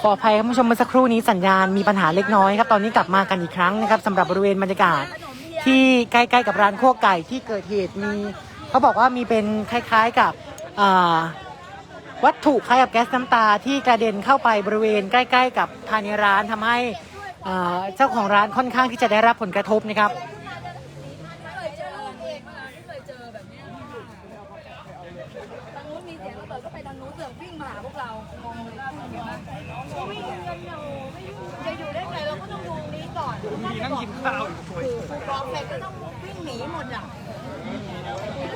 ขออภัยครับคุณผู้ชมเมื่อสักครู่นี้สัญญาณมีปัญหาเล็กน้อยครับ ตอนนี้กลับมากันอีกครั้งนะครับสำหรับบริเวณบรรยากาศที่ใกล้ๆกับร้านโคกไก่ที่เกิดเหตุมีเขาบอกว่ามีเป็นคล้ายๆกับวัตถุคล้ายกับแก๊สน้ำตาที่กระเด็นเข้าไปบริเวณใกล้ ๆ กับภายในร้านทำให้เจ้าของร้านค่อนข้างที่จะได้รับผลกระทบนะครับ ไม่เคยเจอเองมาไม่เคยเจอแบบเนี้ยทางนู้นมีเสียงระเบิดก็ไปทางนู้นเสือกวิ่งมาหาพวกเรา งงเลยเห็นไหมวิ่งกันอยู่ไม่อยู่จะอยู่ได้ไงเราก็ต้องดูนี้ก่อนมีนั่งกินข้าวบอกเสร็จก็ต้องวิ่งหนีหมดอะ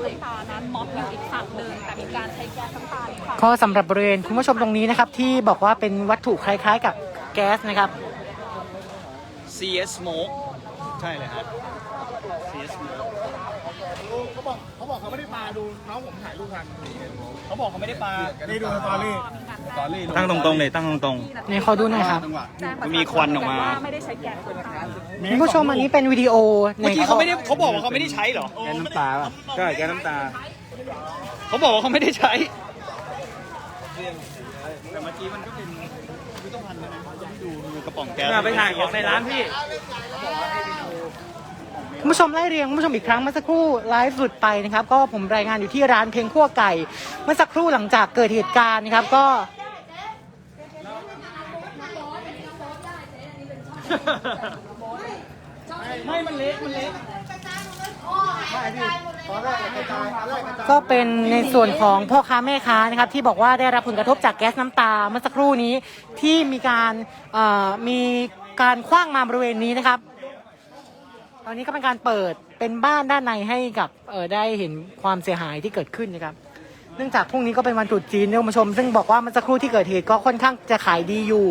ไฟฟ้านั้นม็อบอยู่อีกฝั่งหนึ่งแต่มีการใช้แก๊สน้ำตาอี กฝั่งก็สำหรับบริเวณคุณผู้ชมตรงนี้นะครับ ที่บอกว่าเป็นวัตถุคล้ายๆ กับแก๊สนะครับ CS Smoke ใช่เลยฮะ CS Smoke เขาบอกเขาบอกเขาไม่ได้ปาดูน้องผมถ่ายรูปทันเขาบอกเขาไม่ได้ปานี่ดูสตอรี่ตอรี่ตั้งตรงๆเลยตั้งตรงนี่ขอดูหน่อยครับจังหวะแจ้งประชาชมีควันออกมาว่าไม่ได้ใช้แก๊สน้ำตาคุณผู้ชมอันนี้เป็นวิดีโอๆเมื่อกี้เขาไม่ได้เขาบอกว่าเขาไม่ได้ใช้เหรอแกน้ำตาป่ะใช่แกน้ำตา เขาบอกว่าเขาไม่ได้ใช้ แต่เมื่อกี้มันก็เป็นพิพิธภัณฑ์นะที่ดูมีกระป๋องแก๊สไปถ่ายของในร้านพี่คุณผู้ชมไล่เรียงคุณผู้ชมอีกครั้งเมื่อสักครู่ไลฟ์หลุดไปนะครับ ก็ผมรายงานอยู่ที่ร้านเพลงขั้วไก่ เมื่อสักครู่หลังจากเกิดเหตุการณ์นะครับก็ไม่ มันเล็กมันเล็กตอนแร ก็เป็นในส่วนของพ่อค้าแม่ค้านะครับที่บอกว่าได้รับผลกระทบจากแก๊สน้ำตาเมื่อสักครู่นี้ที่มีการเอ่อมีการคว้างมาบริเวณนี้นะครับ ตอนนี้ก็เป็นการเปิดเป็นบ้านด้านในให้กับเออได้เห็นความเสียหายที่เกิดขึ้นนะครับ เนื่องจากพรุ่งนี้ก็เป็นวันตรุษจีนนี่ยคุณผู้ชม ซึ่งบอกว่าเมื่อสักครู่ที่เกิดเหตุก็ค่อนข้างจะขายดีอยู่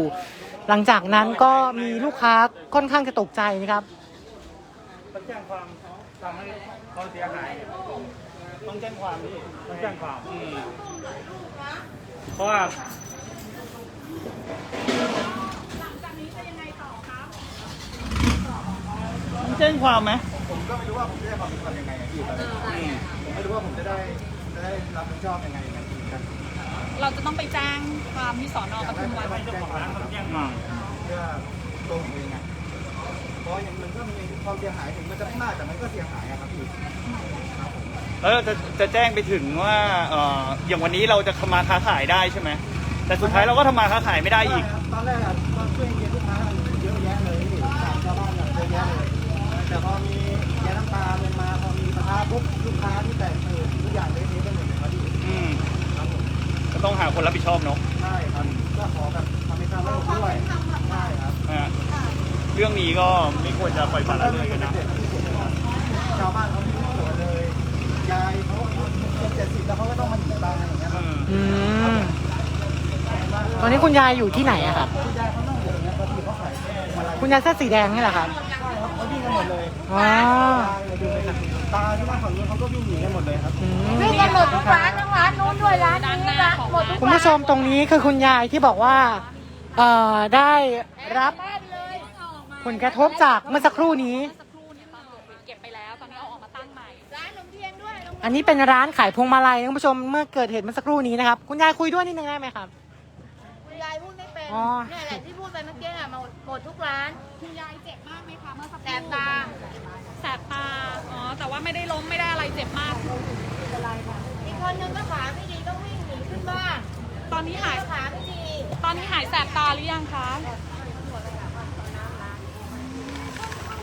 หลังจากนั้นก็มีลูกค้าค่อนข้างจะตกใจนะครับแจ้งความทำให้ เขาเสียหาย ต้องแจ้งความนี่ต้องแจ้งความอืมเพราะว่าต้องแจ้งความไหมผมก็ไม่รู้ว่าผมจะได้ความเป็นธรรมยังไงอะพี่ตอนนี้ผมไม่รู้ว่าผมจะได้จะได้รับผิดชอบยังไงกันกันเราจะต้องไปแจ้งความที่สอนอปทุมวันเจ้าของร้านต้องแจ้งความเพื่อตัวผมเองไง เพราะอย่างมันก็มีความเสียหายถึงมันจะไม่มากแต่มันก็เสียหายอะครับพี่แล้วจะจะแจ้งไปถึงว่าเอ่ออย่างวันนี้เราจะมาค้าขายได้ใช่ไหมแต่สุดท้ายเราก็ทำมาค้าขายไม่ได้อีก ตอนแรกอะก็ช่วยเยียลูกค้าเยอะแยะเลยพี่ถามชาวบ้านอะเยอะแยะเลย แต่พอมีแก๊สน้ำตาลงมาพอมีปะทะปุ๊บลูกค้าที่แตกตื่นทุกอย่างเละเทะไปหมดเลยครับพี่อืมครับผมก็ต้องหาคนรับผิดชอบเนาะใช่ครับก็ขอแบบทำให้ทำให้ผมด้วยใช่ครับนะฮะ เรื่องนี้ก็ไม่ควรจะปล่อยปละละเลยกันนะชาวบ้านเขาไม่รู้ตัวเลย ยายเขาเป็นเจ็ดสิบแล้วเขาก็ต้องมาหนีตายอย่างเงี้ยครับอืมตอนนี้คุณยายอยู่ที่ไหนอะครับยายเขานั่งอยู่อย่างเงี้ยเขาถือเขาขายมาลายคุณยายเสื้อสีแดงนี่แหละครับ ใช่ครับเขาวิ่งกันหมดเลยอ๋อ ตาเลยดูเลยครับตาที่บ้านฝั่งนู้นเขาก็วิ่งหนีกันหมดเลยครับ อืมวิ่งกันหมดทุกร้านทั้งร้านนู้นด้วยร้านนี้ร้านหมดทุกคุณผู้ชมตรงนี้คือคุณยายที่บอกว่า เอ่อ ได้รับบ้านเลย ผลกระทบจากเมื่อสักครู่นี้สักครู่นี้ตำรวจเก็บไปแล้วตอนนี้เอาออกมาตั้งใหม่ ร้านขนมเทียนด้วยอันนี้เป็นร้านขายพวงมาลัยนะคุณผู้ชมเมื่อเกิดเหตุเมื่อสักครู่นี้นะครับคุณยายคุยด้วยนิดนึงได้ไหมครับ คุณยายพูดไม่เป็นอ๋อ เนี่ยแหละที่พูดไปเมื่อกี้อะหมดหมดทุกร้าน คุณยายเจ็บมากไหมคะเมื่อสักคแสรู่บตา แสบตาอ๋อแต่ว่าไม่ได้ล้มไม่ได้อะไรเจ็บมาก อีกคนนึงก็ขาไม่ดีต้องวิ่งหนีขึ้นบ้านตอนนี้หาย ขาไม่ดีตอนนี้หายแสบตาหรือยังคะ เ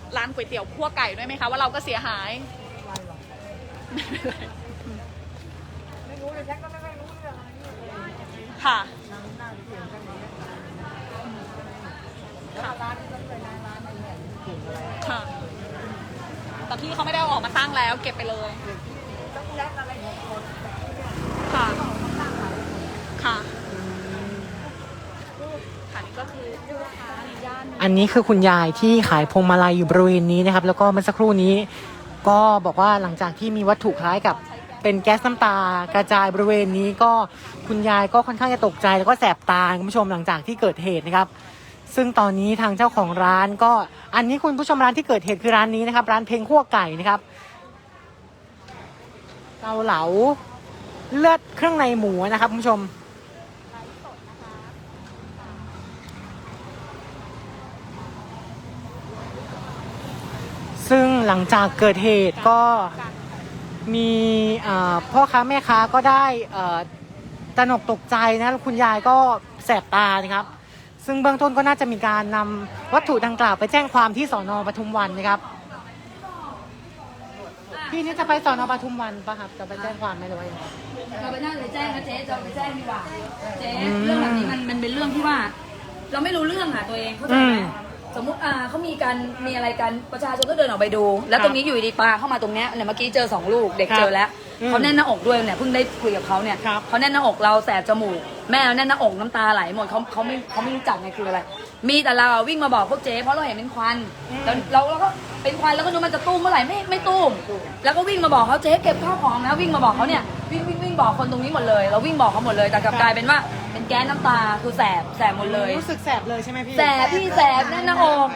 ร้านก๋วยเตี๋ยวคั่วไก่ด้วยไหมคะว่าเราก็เสียหาย ไม่รู้เลยแจ็คก็ไม่รู้เรื่องค่ะค่ะแต่พี่เขาไม่ได้เอาออกมาตั้งแล้ว เก็บไปเลยค่ะค่ะค่ะนี่ก็คือ อันนี้คือคุณยายที่ขายพวงมาลัยอยู่บริเวณนี้นะครับ แล้วก็เมื่อสักครู่นี้ ก็บอกว่าหลังจากที่มีวัตถุคล้ายกับเป็นแก๊สน้ำตากระจายบริเวณนี้ก็คุณยายก็ค่อนข้างจะตกใจแล้วก็แสบตาคุณผู้ชมหลังจากที่เกิดเหตุนะครับ ซึ่งตอนนี้ทางเจ้าของร้านก็อันนี้คุณผู้ชมร้านที่เกิดเหตุคือร้านนี้นะครับ ร้านเพลงขั้วไก่นะครับเกาเหลาเลือดเครื่องในหมูนะครับคุณผู้ชม ซึ่ง หลังจากเกิดเหตุก็มีเอ่อพ่อค้าแม่ค้าก็ได้เอ่อตระหนกตกใจนะคุณยายก็แสบตานะครับ ซึ่งเบื้องต้นก็น่าจะมีการนำวัตถุดังกล่าวไปแจ้งความที่สอนอปทุมวันนะครับพี่นี่จะไปสอนอปทุมวันปะครับจะไปแจ้งความไหมหรือว่ายังไงเราไปนั่งเลยแจ้งนะเจ๊จะเอาไปแจ้งดีกว่าเจ๊อืมเรื่องแบบนี้มันมันเป็นเรื่องที่ว่า เราไม่รู้เรื่องอะตัวเองเข้าใจไหอืมม สมมติอ่าเขามีการมีอะไรกันประชาชนก็เดินออกไปดู แล้วตรงนี้อยู่ดีปลาเข้ามาตรงเนี้ยเนี่ยเมื่อกี้เจอสองลูกเด็กครับเจอแล้วอืมเขาแน่นหน้าอกด้วยเนี่ยเพิ่งได้คุยกับเขาเนี่ยครับเขาแน่นหน้าอกเราแสบจมูก แม่เราแน่นหน้าอกน้ำตาไหลหมดเขาเขาไม่เขาไม่รู้จักไงคืออะไร มีแต่เราอะวิ่งมาบอกพวกเจ๊เพราะเราเห็นเป็นควันแล้วเราเราก็เป็นควันแล้วก็ดูมันจะตุ้มเมื่อไหร่ไม่ไม่ตุ้มแล้วก็วิ่งมาบอกเขาเจ๊เก็บข้าวของนะวิ่งมาบอกเขาเนี่ยวิ่งวิ่งวิ่ง บอกคนตรงนี้หมดเลยเราวิ่งบอกเขาหมดเลยแต่กลับกลายเป็นว่าเป็นแก๊สน้ำตาคือแสบแสบหมดเลย รู้สึกแสบเลยใช่ไหมพี่แสบพี่แสบแน่นหน้าอก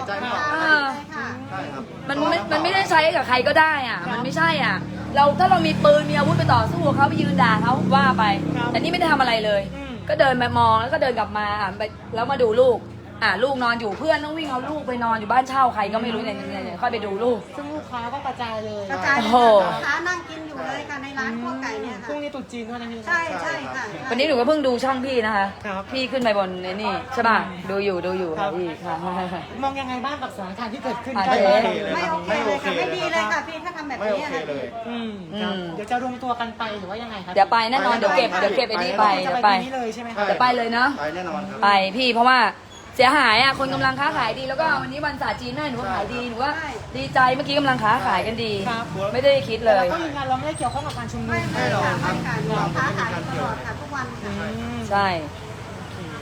เออใช่ครับมันไม่มันไม่ได้ใช้กับใครก็ได้อะ มันไม่ใช่อะ เราถ้าเรามีปืนมีอาวุธไปต่อสู้กับเขาไปยืนด่าเขาว่าไปครับแต่นี่ไม่ได้ทำอะไรเลยอืมก็เดินไปมองแล้วก็เดินกลับมาอะไปแล้วมาดูลูก อะลูกนอนอยู่เพื่อนต้องวิ่งเอาลูกไปนอนอยู่บ้านเช่าใครก็ไม่รู้เนี่ยเนี่ยเนี่ยค่อยไปดูลูก ซึ่งลูกค้าก็กระจายเลยกระจายโอ้เลยโหค่ะลูกค้านั่งกินอยู่เลยค่ะในร้านพวกไก่เนี่ยพรุ่งค่ะนี้ตรุษจีนด้วยนะพี่ ใช่ใช่ค่ะ วันนี้หนูก็เพิ่งดูช่องพี่นะคะ ครับ พี่ขึ้นไปบนไอ้นี่ใช่ป่ะดูอยู่ดูอยู่ครัค่ะบพี่ค่ะ มองยังไงบ้างกับสถานการณ์ที่เกิดขึ้นอะ ใกล้เจ๊บ้านไม่โอเคเลยค่ะไม่ดีเลยค่ะพี่ถ้าทำแบบไม่โอนี้เคค่ะเลย อืมครับอืม เดี๋ยวจะรวมตัวกันไปหรือว่ายังไงครับเดี๋ยวไปแน่นอนเดี๋ยวเก็บเดี๋ยวเก็บไอ้นี่ไปจะเดี๋ยวไปไปที่นี้เลยใช่ไหมครับเดี๋ยวไปเลยเนาะ ไปแน่นอนครับ ไปพี่เพราะว่า เสียหายอะคนกำลังค้าขายดีแล้วก็วันนี้วันศาสตร์จีนแม่หนูก็ขายดีหนูว่าดีใจเมื่อกี้กำลังค้าขายกันดี ครับ ไม่ได้คิดเลแต่เราย ก็ยืนยันเราไม่ได้เกี่ยวข้องกับการชุมนุมไม่ไม่ค่ะไม่ค่ะลูกค้าขายตลอดค่ะทุกวันอืค่ะมใช่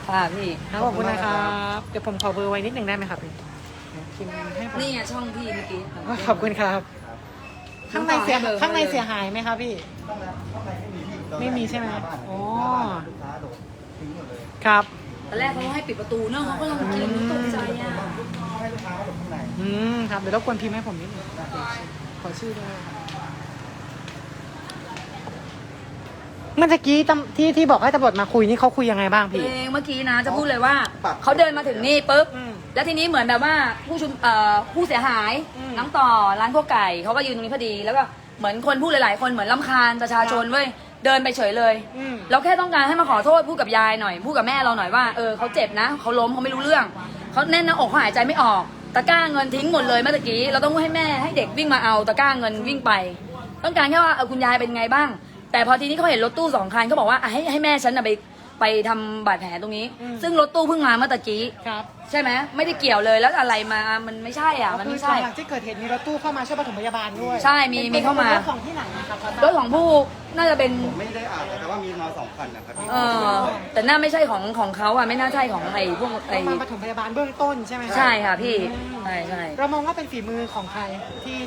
ค่ะพี่ครับขอบคุณนะครับ เดี๋ยวผมขอเบอร์ไว้นิดหนึ่งได้ไหมครับพี่พิมพ์ให้ผมนี่ไงช่องพี่เมื่อกี้ ขอบคุณครับ ข้างในเสียข้างในเสียหายไหมครับพี่ไม่มีใช่ไหมอ๋อ ลูกค้าโดดทิ้งหมดเลย ครับ ตอนแรกเขาให้ปิดประตูเนอะเขาก็ลังกินตกใจอะให้ลูกค้าเขาหลบข้างในอืมครับเดี๋ยวรบกวนพิมพ์ให้ผมนิดหนึงขอชื่อด้วยครับเมื่อตะกี้ตำที่ที่บอกให้ตำรวจมาคุยนี่เขาคุยยังไงบ้างพี่ เองเมื่อกี้นะจะพูดเลยว่าเขาเดินมาถึงนี่ปุ๊บอืมแล้วทีนี้เหมือนแบบว่าผู้ชุมเอ่อผู้เสียหายอืมน้องต่อร้านพวกไก่เขาก็ยืนตรงนี้พอดี แล้วก็เหมือนคนพูดหลายๆ คนเหมือนลำคาญประชาชนเว้ย เดินไปเฉยเลย อืม เราแค่ต้องการให้มาขอโทษพูดกับยายหน่อยพูดกับแม่เราหน่อยว่าเออเขาเจ็บนะเขาล้มเขาไม่รู้เรื่องเขาแน่นหน้าอกเขาหายใจไม่ออก ตะกร้าเงินทิ้งหมดเลยเมื่อตะกี้เราต้องให้แม่ให้เด็กวิ่งมาเอาตะกร้าเงินวิ่งไป ต้องการแค่ว่าเออคุณยายเป็นไงบ้าง แต่พอทีนี้เขาเห็นรถตู้สองคันเขาบอกว่าอะให้ให้แม่ฉันน่ะไปไปทำบาดแผลตรงนี้ อืม ซึ่งรถตู้เพิ่งมาเมื่อตะกี้ ครับใช่ไหมไม่ได้เกี่ยวเลยแล้วอะไรมามันไม่ใช่อะมันคือไม่ใช่หลังที่เกิดเหตุมีรถตู้เข้ามาช่วยปฐมพยาบาลด้วยใช่มีมีเข้ามาป็นรถของที่ไหนนะครับรถของผู้ น่าจะเป็น ผมไม่ได้อ่านแต่ว่ามีมาสองคันนะครับพี่เออแต่น่าไม่ใช่ของของเขาอะไม่น่าใช่ของไอ้พวกไอ้เข้ามาปฐมพยาบาลเบื้องต้นใช่ไหมรับใช่ค่ะพี่อืมใช่ใช่เรามองว่าเป็นฝีมือของใครที่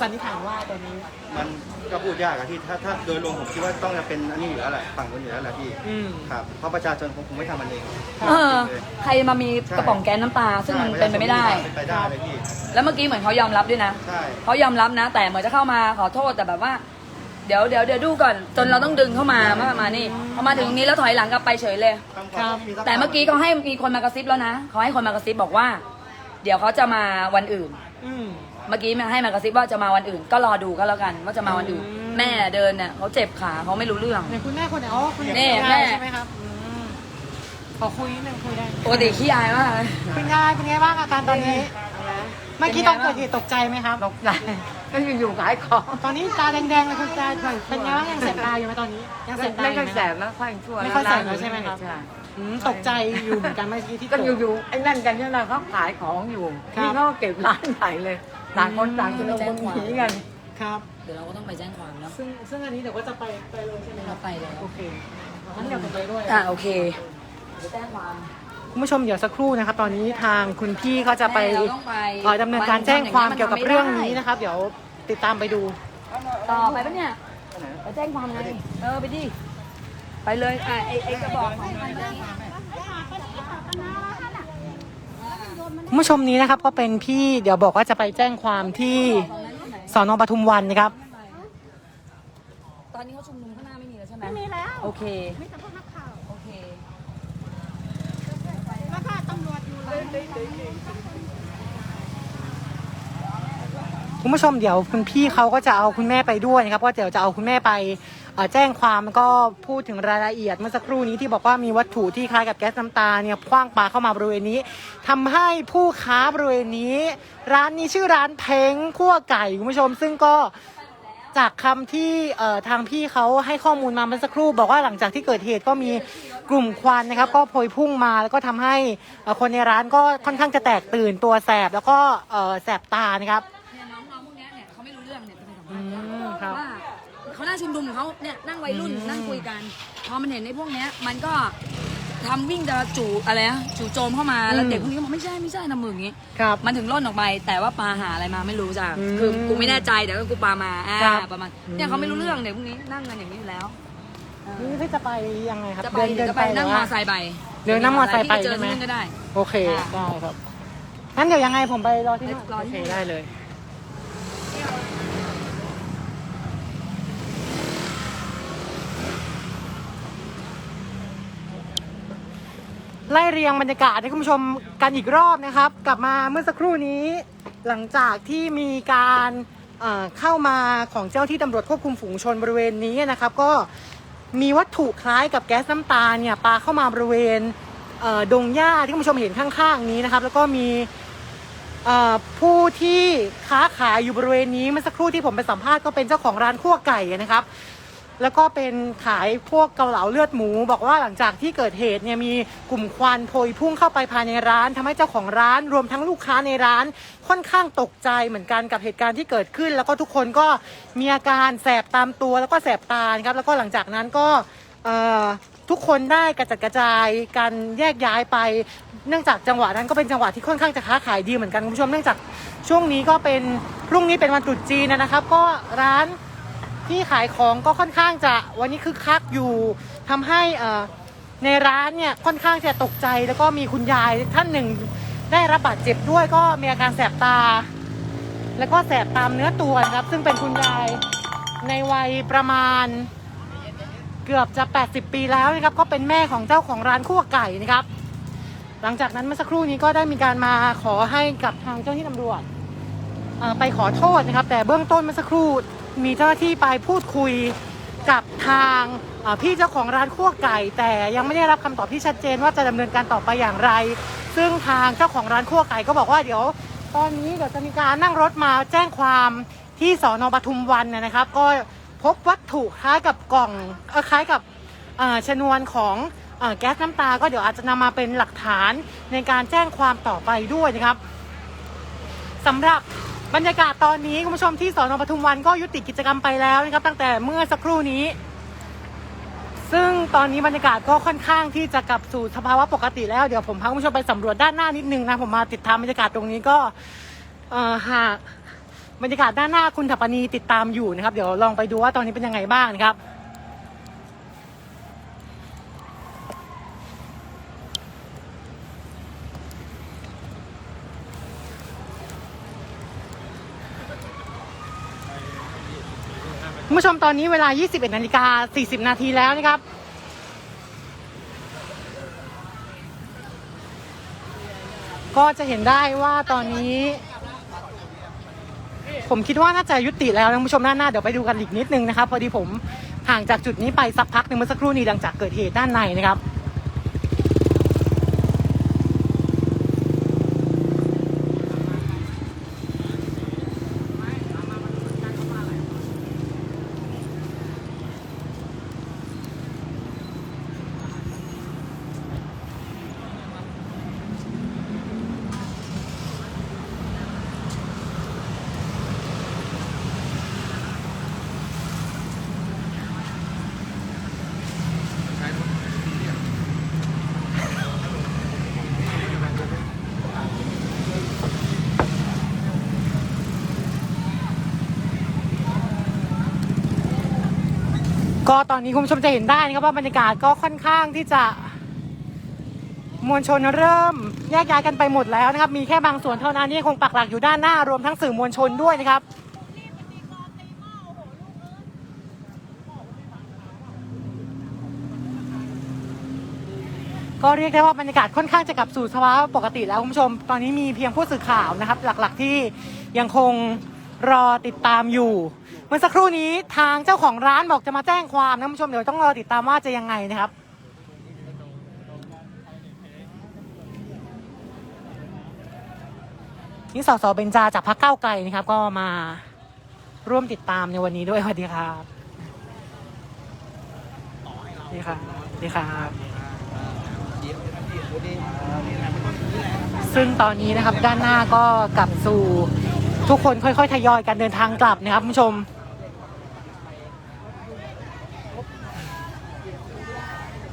สันนิษฐานว่าตัวนี้ มันก็พูดยากอะที่ถ้าถ้าโดยรวมผมคิดว่าต้องจะเป็นอันนี้อยู่แล้วแหละฝั่งนู้นอยู่แล้วแหละพี่อืม ครับเพราะประชาชนคงคงไม่ทำมันเองเออใครมามีกระป๋องแก๊สน้ำตา ซึ่งมันเป็นไปไม่ได้ เป็นไปได้เลยพี่แล้วเมื่อกี้เหมือนเขายอมรับด้วยนะ ใช่ เขายอมรับนะ แต่เหมือนจะเข้ามาขอโทษแต่แบบว่า เดี๋ยวเดี๋ยวเดี๋ยวดูก่อน จนเราต้องดึงเข้ามามามานี่พอมาถึงตรงนี้แล้วถอยหลังกลับไปเฉยเลยต้องขอโทษพี่สัแต่เมื่อกี้เขาให้มีคนมากระซิบแล้วนะเขาให้คนมากระซิบบอกว่า เดี๋ยวเขาจะมาวันอื่น อืม เมื่อกี้มาให้มากระซิบว่าจะมาวันอื่น ก็รอดูก็แล้วกันว่าจะมาวันอื่น อืม แม่เดินเนี่ยเขาเจ็บขาเขาไม่รู้เรื่องเนี่ยคุณแม่คนไหนอ๋อคุณนี่คุณแม่ยายใช่ไหมครับอืมขอคุยนิดนึงคุยได้ปกติขี้อายมากเลยคุณยายเป็นไงบ้างอาการตอนนี้ เมื่อกี้ตอนเกิดเหตุตกใจไหมครับตกใจ ก็อยู่ๆขายของตอนนี้ตาแดงๆเลยคุณยายเป็นไงบ้างยังแสบตาอยู่ไหมตอนนี้ยังแสบตาไม่อยู่ค่อยไหมแสบแล้วค่อยชั่วไม่ค่อยแสบแล้วใช่ไหมครับ ใช่อืมตกใจอยู่เหมือนกันเมื่อกี้ที่ก็ตอยู่ๆไอ้นั่นกันเนี่ยนะเขาขายของอยู่ครับ นี่เขาก็เก็บร้านใหญ่เลยต่างคนต่างจะลงคนหนีกันครับ เดี๋ยวเราก็ต้องไปแจ้งความแล้วซึ่งซึ่งอันนี้เดี๋ยวก็จะไปไปเลยใช่ไหมครัเราบไปแล้วโอเคงั้นเดี๋ยวผมไปด้วย อ่าโอเคเดี๋ยวแจ้งความ คุณผู้ชมเดี๋ยวสักครู่นะครับ ตอนนี้ทางคุณพี่เขาจะไปเราต้องไปเอ่อดำเนินการแจ้งความมันเกี่ยวกับทำไม่เรื่องได้นี้นะครับ เดี๋ยวติดตามไปดู ต่อไปปะเนี่ยไปแจ้งความไงเออไปดิไปเลยอะไอ้ไอ้กระบอกของมันเมื่อกี้คุณผู้ชมนี้นะครับก็เป็นพี่เดี๋ยวบอกว่าจะไปแจ้งความที่สอนอปทุมวันนะครับ ตอนนี้เขาชุมนุมข้างหน้าไม่มีแล้วใช่ไหมไม่มีแล้ว โอเค มีแต่พวกนักข่าว โอเค คุณผู้ชมเดี๋ยวคุณพี่เขาก็จะเอาคุณแม่ไปด้วยนะครับว่าเดี๋ยวจะเอาคุณแม่ไปแจ้งความก็พูดถึงรายละเอียดเมื่อสักครู่นี้ที่บอกว่ามีวัตถุที่คล้ายกับแก๊สน้ำตาเนี่ยคว้างปาเข้ามาบริเวณนี้ทำให้ผู้ค้าบริเวณนี้ ร้านนี้ชื่อร้านเพ้งคั่วไก่คุณผู้ชมซึ่งก็ จากคำที่เอ่อทางพี่เขาให้ข้อมูลมาเมื่อสักครู่ บอกว่าหลังจากที่เกิดเหตุก็มีกลุ่มควันนะครับ ก็พวยพุ่งมาแล้วก็ทำให้เอ่อคนในร้านก็ค่อนข้างจะแตกตื่นตัวแสบแล้วก็เอ่อแสบตานะครับเนี่ยน้องๆพวกเนี้ยเนี่ยเขาไม่รู้เรื่องเนี่ยจะไปสัมอืภาษณ์มครับว่าเขานั่งชุมนุมของเขาเนี่ยนั่งวัยรุ่นนั่งคุยกัน พอมันเห็นในพวกเนี้ยมันก็ ทำวิ่งจะจู่อะไรนะจู่โจมเข้ามาแล้วอืมเด็กพวกนี้ก็บอกไม่ใช่ไม่ใช่นะมึงอย่างงี้ ครับ มันถึงล่นออกไป แต่ว่าปลาหาอะไรมาไม่รู้จ้ะอืมคือกูไม่แน่ใจแต่ก็กูปลามาอ่าครับ ประมาณอืมเนี่ยเขาไม่รู้เรื่องเด็กพวกนี้นั่งกันอย่างนี้อยู่แล้วเออนี่พี่จะไปยังไงครับจะไปเดินเดี๋ยวจะไปหรืนั่งอมอว่าไซค์ไปเดินนั่งมอไซค์ไปพี่ก็เจอใช่ไหมที่นู่นก็ได้ โอเคค่ะได้ครับงั้นเดี๋ยวยังไงผมไปรอที่นู่นรอโอที่เคนู่นได้เลย ไล่เรียงบรรยากาศให้คุณผู้ชมกันอีกรอบนะครับ กลับมาเมื่อสักครู่นี้ หลังจากที่มีการเอ่อเข้ามาของเจ้าที่ตำรวจควบคุมฝูงชนบริเวณนี้นะครับ ก็มีวัตถุคล้ายกับแก๊สน้ำตาเนี่ยปาเข้ามาบริเวณเอ่อดงหญ้าที่คุณผู้ชมเห็นข้างๆนี้นะครับ แล้วก็มีเอ่อผู้ที่ค้าขายอยู่บริเวณนี้เมื่อสักครู่ที่ผมไปสัมภาษณ์ก็เป็นเจ้าของร้านคั่วไก่นะครับ แล้วก็เป็นขายพวกเกาเหลาเลือดหมู บอกว่าหลังจากที่เกิดเหตุเนี่ยมีกลุ่มควันโพยพุ่งเข้าไปภายในร้านทำให้เจ้าของร้านรวมทั้งลูกค้าในร้านค่อนข้างตกใจเหมือนกันกับเหตุการณ์ที่เกิดขึ้น แล้วก็ทุกคนก็มีอาการแสบตามตัวแล้วก็แสบตาครับแล้วก็หลังจากนั้นก็เอ่อทุกคนได้กระจัดกระจายการแยกย้ายไป เนื่องจากจังหวะนั้นก็เป็นจังหวะที่ค่อนข้างจะค้าขายดีเหมือนกันคุณผู้ชมเนื่องจากช่วงนี้ก็เป็นพรุ่งนี้เป็นวันตรุษจีนนะครับ ก็ร้าน ที่ขายของก็ค่อนข้างจะวันนี้คึกคักอยู่ทำให้ในร้านเนี่ยค่อนข้างจะตกใจแล้วก็มีคุณยายท่านหนึ่งได้รับบาดเจ็บด้วยก็มีอาการแสบตา แล้วก็แสบตามเนื้อตัวนะครับ ซึ่งเป็นคุณยายในวัยประมาณเกือบจะ 80 ปีแล้วนะครับ ก็เป็นแม่ของเจ้าของร้านคั่วไก่นะครับ หลังจากนั้นเมื่อสักครู่นี้ก็ได้มีการมาขอให้กับทางเจ้าหน้าที่ตำรวจไปขอโทษนะครับ แต่เบื้องต้นเมื่อสักครู่ มีเจ้าหน้าที่ไปพูดคุยกับทางพี่เจ้าของร้านคั่วไก่ แต่ยังไม่ได้รับคำตอบที่ชัดเจนว่าจะดำเนินการต่อไปอย่างไร ซึ่งทางเจ้าของร้านคั่วไก่ก็บอกว่าเดี๋ยว ตอนนี้เดี๋ยวจะมีการนั่งรถมาแจ้งความที่สอนอปทุมวันนะนะครับ ก็พบวัตถุคล้ายกับกล่องคล้ายกับชนวนของอแก๊สน้ำตา ก็เดี๋ยวอาจจะนำมาเป็นหลักฐานในการแจ้งความต่อไปด้วยนะครับสำหรับ บรรยากาศตอนนี้คุณผู้ชมที่สอนอปทุมวันก็ยุติกิจกรรมไปแล้วนะครับ ตั้งแต่เมื่อสักครู่นี้ ซึ่งตอนนี้บรรยากาศก็ค่อนข้างที่จะกลับสู่สภาวะปกติแล้วเดี๋ยวผมพาคุณผู้ชมไปสำรวจด้านหน้านิดนึงนะผมมาติดตามบรรยากาศตรงนี้ก็หากบรรยากาศด้านหน้าคุณถัปปนีติดตามอยู่นะครับ เดี๋ยวลองไปดูว่าตอนนี้เป็นยังไงบ้างนะครับ ผู้ชมตอนนี้เวลา 21นาฬิกา40 นาทีแล้วนะครับ ก็จะเห็นได้ว่าตอนนี้ ผมคิดว่าน่าจะยุติแล้วนะผู้ชมด้านหน้าเดี๋ยวไปดูกันอีกนิดนึงนะครับ พอดีผมห่างจากจุดนี้ไปสักพักหนึ่งเมื่อสักครู่นี้หลังจากเกิดเหตุด้านในนะครับ ก็ตอนนี้คุณผู้ชมจะเห็นได้นะครับว่าบรรยากาศก็ค่อนข้างที่จะมวลชนเริ่มแยกย้ายกันไปหมดแล้วนะครับ มีแค่บางส่วนเท่านั้นที่คงปักหลักอยู่ด้านหน้ารวมทั้งสื่อมวลชนด้วยนะครับก็เรียกได้ว่าบรรยากาศค่อนข้างจะกลับสู่สภาวะปกติแล้วคุณผู้ชม ตอนนี้มีเพียงผู้สื่อข่าวนะครับ หลักๆที่ยังคง รอติดตามอยู่ เมื่อสักครู่นี้ทางเจ้าของร้านบอกจะมาแจ้งความนะคุณผู้ชมเดี๋ยวต้องรอติดตามว่าจะยังไงนะครับนี่สสเบนจาจากพรรคเก้าวไกลนะครับ ก็มาร่วมติดตามในวันนี้ด้วยสวัสดีครับนี่ครับนี่ครับซึ่งตอนนี้นะครับด้านหน้าก็กลับสู่ ทุกคนค่อยๆ ทยอยกันเดินทางกลับนะครับคุณผู้ชม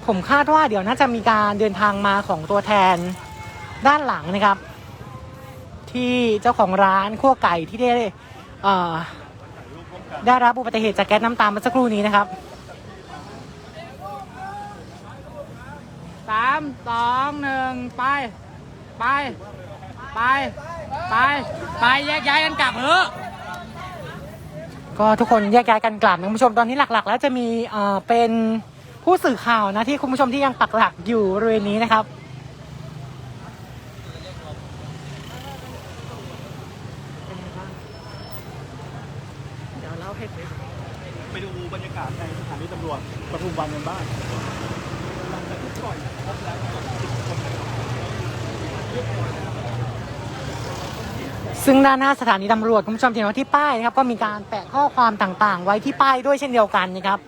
ผมคาดว่าเดี๋ยวน่าจะมีการเดินทางมาของตัวแทนด้านหลังนะครับ ที่เจ้าของร้านขั้วไก่ที่ได้ได้รับอุบัติเหตุจากแก๊สน้ำตาเมื่อสักครู่นี้นะครับสามสองหนึ่งไป ไป ไป ไป ไปแยกย้ายกันกลับเถอะก็ทุกคนแยกย้ายกันกลับนะคุณผู้ชมตอนนี้หลักๆ แล้วจะมีเอ่อเป็นผู้สื่อข่าวนะที่คุณผู้ชมที่ยังปักหลักอยู่บริเวณนี้นะครับ ไปดูบรรยากาศในสถานีตำรวจปทุมวันกันบ้าง ด้านหน้าสถานีตำรวจคุณผู้ชมเห็นว่าที่ป้ายนะครับก็มีการแปะข้อความต่างๆ ไว้ที่ป้ายด้วยเช่นเดียวกันนะครับ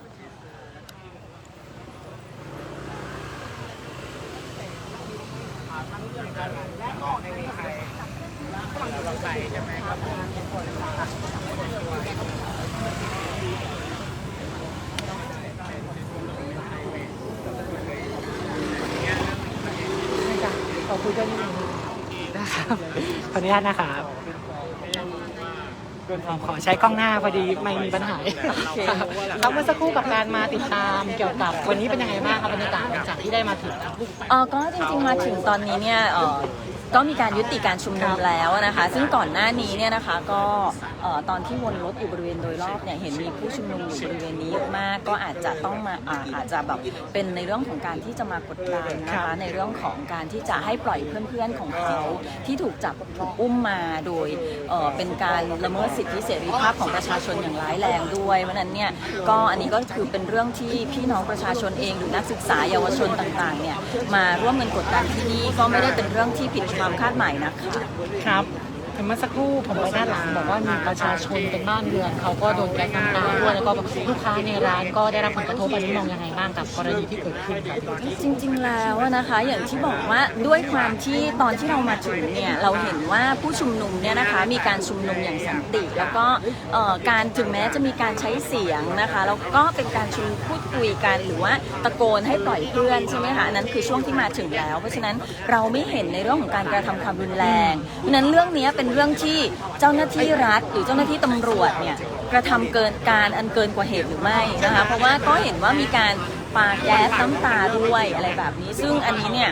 ขอคุยด้วยนิดนึงนะครับขออนุญาตนะครับ ขอใช้กล้องหน้าพอดีไม่มีปัญหาครับครับเมื่อสักครู่กับการมาติดตามเกี่ยวกับวันนี้เป็นยังไงบ้างครับบรรยากาศหลังจากที่ได้มาถึงครับเออก็จริงๆมาถึงตอนนี้เนี่ยเออ ก็มีการยุติการชุมนุมแล้วนะคะ ซึ่งก่อนหน้านี้เนี่ยนะคะก็ตอนที่วนรถอยู่บริเวณโดยรอบเนี่ยเห็นมีผู้ชุมนุมอยู่บริเวณนี้เยอะมาก ก็อาจจะต้องมาอาจจะแบบเป็นในเรื่องของการที่จะมากดดันนะคะในเรื่องของการที่จะให้ปล่อยเพื่อนๆของเขาที่ถูกจับถูกอุ้มมาโดยเป็นการละเมิดสิทธิเสรีภาพของประชาชนอย่างร้ายแรงด้วยเพราะนั้นเนี่ยก็อันนี้ก็คือเป็นเรื่องที่พี่น้องประชาชนเองหรือนักศึกษาเยาวชนต่างๆเนี่ยมาร่วมกันกดดันที่นี่ก็ไม่ได้เป็นเรื่องที่ผิดความคาดหมายนะคะ ครับ เมื่อสักครู่ผมไปด้านหลังบอกว่ามีประชาชนเป็นบ้านเรือนเขาก็โดนแก๊สน้ำตาด้วยแล้วก็ลูกค้าในร้านก็ได้รับผลกระทบอันนี้มองยังไงบ้างกับกรณีที่เกิดขึ้นครับจริง ๆ แล้วนะคะ อย่างที่บอกว่าด้วยความที่ตอนที่เรามาถึงเนี่ยเราเห็นว่าผู้ชุมนุมเนี่ยนะคะมีการชุมนุมอย่างสันติ แล้วก็เอ่อการถึงแม้จะมีการใช้เสียงนะคะแล้วก็เป็นการชุมพูดคุยกันหรือว่าตะโกนให้ปล่อยเพื่อนใช่ไหมคะอันนั้นคือช่วงที่มาถึงแล้ว เพราะฉะนั้นเราไม่เห็นในเรื่องของการกระทำความรุนแรงเพราะฉะนั้นเรื่องนี้เป็นเรื่องที่เจ้าหน้าที่รัฐ หรือเจ้าหน้าที่ตำรวจเนี่ยกระทำเกินการอันเกินกว่าเหตุหรือไม่นะคะเพราะว่าก็เห็นว่ามีการปาแก๊สน้ำตาด้วยอะไรแบบนี้ ซึ่งอันนี้เนี่ย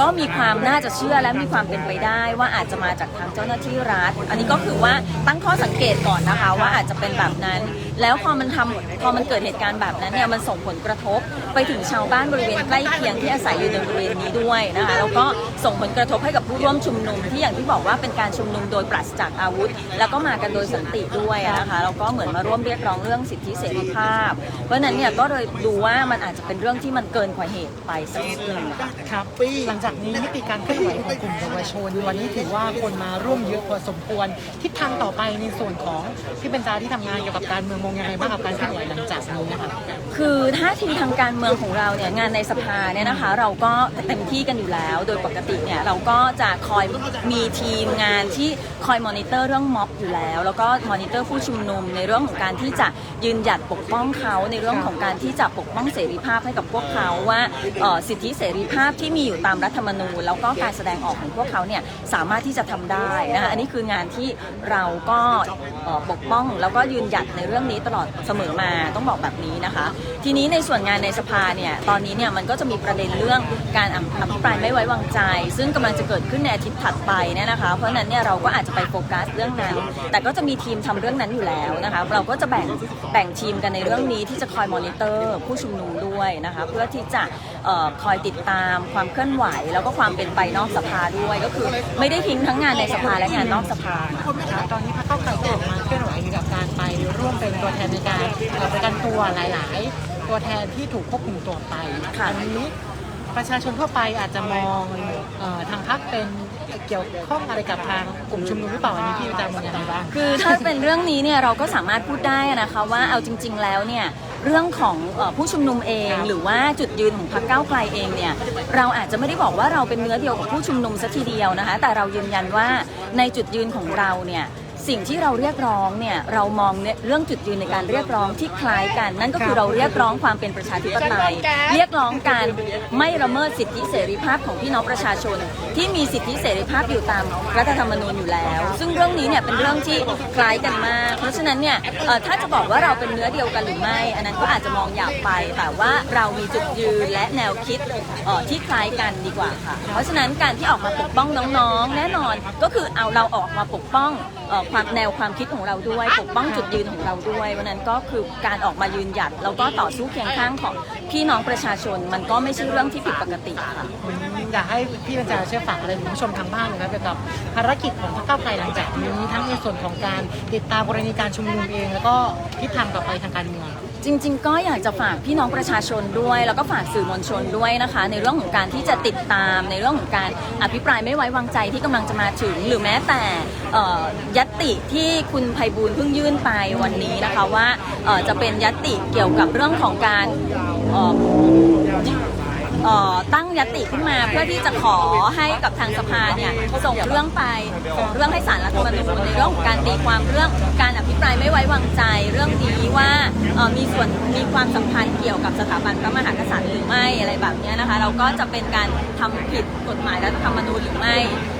ก็มีความน่าจะเชื่อและมีความเป็นไปได้ว่าอาจจะมาจากทางเจ้าหน้าที่รัฐ อันนี้ก็คือว่าตั้งข้อสังเกตก่อนนะคะว่าอาจจะเป็นแบบนั้น แล้วพอมันทำพอมันเกิดเหตุการณ์แบบนั้นเนี่ยมันส่งผลกระทบไปถึงชาวบ้านบริเวณใกล้เคียงที่อาศัยอยู่ในบริเวณนี้ด้วยนะคะแล้วก็ส่งผลกระทบให้กับผู้ร่วมชุมนุมที่อย่างที่บอกว่าเป็นการชุมนุมโดยปราศจากอาวุธ แล้วก็มากันโดยสันติด้วยนะคะแล้วก็เหมือนมาร่วมเรียกร้องเรื่องสิทธิเสรีภาพ เพราะนั้นเนี่ยก็เลยดูว่ามันอาจจะเป็นเรื่องที่มันเกินกว่าเหตุไปสักนิดหนึ่งค่ะครับหลังจากนี้มิติการเคลื่อนไหวของกลุ่มเยาวชน วันนี้ถือว่าคนมาร่วมเยอะพอสมควรทิศทางต่อไปในส่วนของที่เป็นจาที่ทำงานเกี่ยวกับการเมืององยังไงบ้างกับการเคลื่อนไหวหลังจากนี้นะครับคือท่าทีทางการเมืองของเราเนี่ยงานในสภาเนี่ยนะคะ เราก็เต็มที่กันอยู่แล้ว โดยปกติเนี่ยเราก็จะคอยมีทีมงานที่คอยมอนิเตอร์เรื่องม็อบอยู่แล้ว แล้วก็มอนิเตอร์ผู้ชุมนุมในเรื่องของการที่จะยืนหยัดปกป้องเขาในเรื่องของการที่จะปกป้องเสรีภาพให้กับพวกเขาว่าออสิทธิเสรีภาพที่มีอยู่ตามรัฐธรรมนูญ แล้วก็การแสดงออกของพวกเขาเนี่ยสามารถที่จะทำได้นะคะอันนี้คืองานที่เราก็ออปกป้องแล้วก็ยืนหยัดในเรื่องนี้ตลอดเสมอมาต้องบอกแบบนี้นะคะ ทีนี้ในส่วนงานในสภาเนี่ยตอนนี้เนี่ยมันก็จะมีประเด็นเรื่องการอภิปรายไม่ไว้วางใจ ซึ่งกำลังจะเกิดขึ้นในอาทิตย์ถัดไปเนี่ยนะคะ เพราะนั้นเนี่ยเราก็อาจจะไปโฟกัสเรื่องนั้น แต่ก็จะมีทีมทำเรื่องนั้นอยู่แล้วนะคะเราก็จะแบ่งแบ่งทีมกันในเรื่องนี้ที่จะคอยมอนิเตอร์ผู้ชุมนุมด้วยนะคะเพื่อที่จะคอยติดตามความเคลื่อนไหว แล้วก็ความเป็นไปนอกสภาด้วยก็คือ ไม่ได้ทิ้งทั้งงานในสภาและงานนอกสภาค่ะตอนนี้พรรคเก้าวไกลก็ออกมาเคลื่อนไหวเกี่ยวกับการไปร่วมเป็นตัวแทนในการเอ่อประกันตัวหลาย ๆ ตัวแทนที่ถูกควบคุมตัวไปค่ะอันนี้ประชาชนทั่วไปอาจจะมองเออทางพรรคเป็นเกี่ยวข้องอะไรกับทางกลุ่มชุมนุมหรือเปล่าอันนี้พี่อาจารย์มองยังไงบ้างคือถ้าเป็นเรื่องนี้เนี่ยเราก็สามารถพูดได้นะคะว่าเอาจริง ๆ แล้วเนี่ย เรื่องของเอ่อผู้ชุมนุมเอง หรือว่าจุดยืนของพรรคก้าวไกลเองเนี่ยเราอาจจะไม่ได้บอกว่าเราเป็นเนื้อเดียวกับผู้ชุมนุมซะทีเดียวนะคะ แต่เรายืนยันว่าในจุดยืนของเราเนี่ย สิ่งที่เราเรียกร้องเนี่ยเรามองเนี่ยเรื่องจุดยืนในการเรียกร้องที่คล้ายกัน นั่นก็คือเราเรียกร้องความเป็นประชาธิปไตยเรียกร้องการไม่ละเมิดสิทธิเสรีภาพของพี่น้องประชาชน ที่มีสิทธิเสรีภาพอยู่ตามรัฐธรรมนูญอยู่แล้ว ซึ่งเรื่องนี้เนี่ยเป็นเรื่องที่คล้ายกันมาก เพราะฉะนั้นเนี่ยเอ่อถ้าจะบอกว่าเราเป็นเนื้อเดียวกันหรือไม่ อันนั้นก็อาจจะมองหยาบไป แต่ว่าเรามีจุดยืนและแนวคิดเอ่อที่คล้ายกันดีกว่าค่ะ เพราะฉะนั้นการที่ออกมาปกป้องน้องๆ แน่นอนก็คือเอาเราออกมาปกป้องเอ่อ ความแนวความคิดของเราด้วยปกป้องจุดยืนของเราด้วยวันนั้นก็คือการออกมายืนหยัดแล้วก็ต่อสู้เคียงข้างของพี่น้องประชาชนมันก็ไม่ใช่เรื่องที่ผิดปกติค่ะอยากให้พี่บรรจาช่วยฝากอะไรถึงผู้ชมทางบ้านนะครับเกี่ยวกับภารกิจของพรรคก้าวไกลหลังจากนี้ทั้งในส่วนของการติดตามกรณีการชุมนุมเอง แล้วก็ทิศทางต่อไปทางการเมือง จริง ๆ ก็อยากจะฝากพี่น้องประชาชนด้วย แล้วก็ฝากสื่อมวลชนด้วยนะคะ ในเรื่องของการที่จะติดตามในเรื่องของการอภิปรายไม่ไว้วางใจที่กำลังจะมาถึง หรือแม้แต่ยัตติที่คุณภัยบูลเพิ่งยื่นไปวันนี้นะคะว่าจะเป็นยัตติเกี่ยวกับเรื่องของการ เอ่อตั้งยติขึ้นมาเพื่อที่จะขอให้กับทางสภาเนี่ยส่งเรื่องไปส่งเรื่องให้สารรัฐธรรมนูญในเรื่องของการตีความเรื่องการอภิปรายไม่ไว้วางใจเรื่องนี้ว่าเอ่อมีส่วนมีความสัมพันธ์เกี่ยวกับสถาบันพระมหากษัตริย์หรือไม่อะไรแบบเนี้ยนะคะ เราก็จะเป็นการทำผิดกฎหมายรัฐธรรมนูญหรือไม่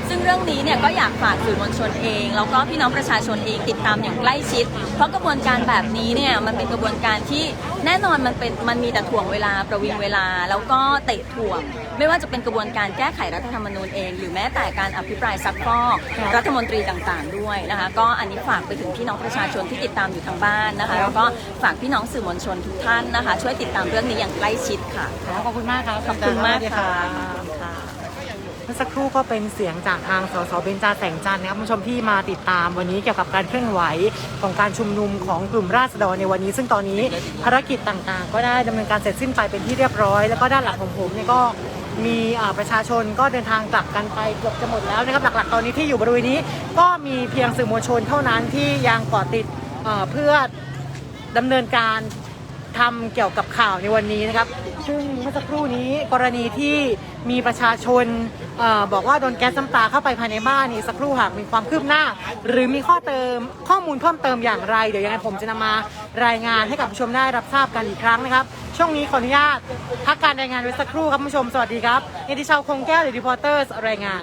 ซึ่งเรื่องนี้เนี่ยก็อยากฝากสื่อมวลชนเอง แล้วก็พี่น้องประชาชนเองติดตามอย่างใกล้ชิด เพราะกระบวนการแบบนี้เนี่ยมันเป็นกระบวนการที่แน่นอนมันเป็นมันมีแต่ถ่วงเวลาประวิงเวลา แล้วก็เตะถ่วง ไม่ว่าจะเป็นกระบวนการแก้ไขรัฐธรรมนูญเอง หรือแม้แต่การอภิปรายซักฟอกรัฐมนตรีต่างๆ ด้วยนะคะก็อันนี้ฝากไปถึงพี่น้องประชาชนที่ติดตามอยู่ทางบ้านนะคะแล้วก็ฝากพี่น้องสื่อมวลชนทุกท่านนะคะ ช่วยติดตามเรื่องนี้อย่างใกล้ชิดค่ะขอบคุณมากครับขอบคุณมากค่ะค่ะเมื่อสักครู่ก็เป็นเสียงจากทางสสเบญจาแสงจันทร์นะครับผู้ชมที่มาติดตามวันนี้เกี่ยวกับการเคลื่อนไหวของการชุมนุมของกลุ่มราษฎรในวันนี้ ซึ่งตอนนี้ภารกิจต่างๆ ก็ได้ดำเนินการเสร็จสิ้นไปเป็นที่เรียบร้อย แล้วก็ด้านหลังของผมเนี่ยก็มีประชาชนก็เดินทางกลับกันไปเกือบจะหมดแล้วนะครับหลักๆ ตอนนี้ที่อยู่บริเวณนี้ ก็มีเพียงสื่อมวลชนเท่านั้นที่ยังเกาะติดเพื่อดำเนินการทำเกี่ยวกับข่าวในวันนี้นะครับ ซึ่งเมื่อสักครู่นี้กรณีที่มีประชาชน บอกว่าโดนแก๊สน้ำตาเข้าไปภายในบ้านนี่สักครู่หากมีความคืบหน้า หรือมีข้อเติมข้อมูลเพิ่มเติมอย่างไร เดี๋ยวยังไงผมจะนำมารายงานให้กับผู้ชมได้รับทราบกันอีกครั้งนะครับ ช่วงนี้ขออนุญาตพักการรายงานไว้สักครู่ครับผู้ชมสวัสดีครับเอดิชาวคงแก้วหรือรีพอร์เตอร์รายงาน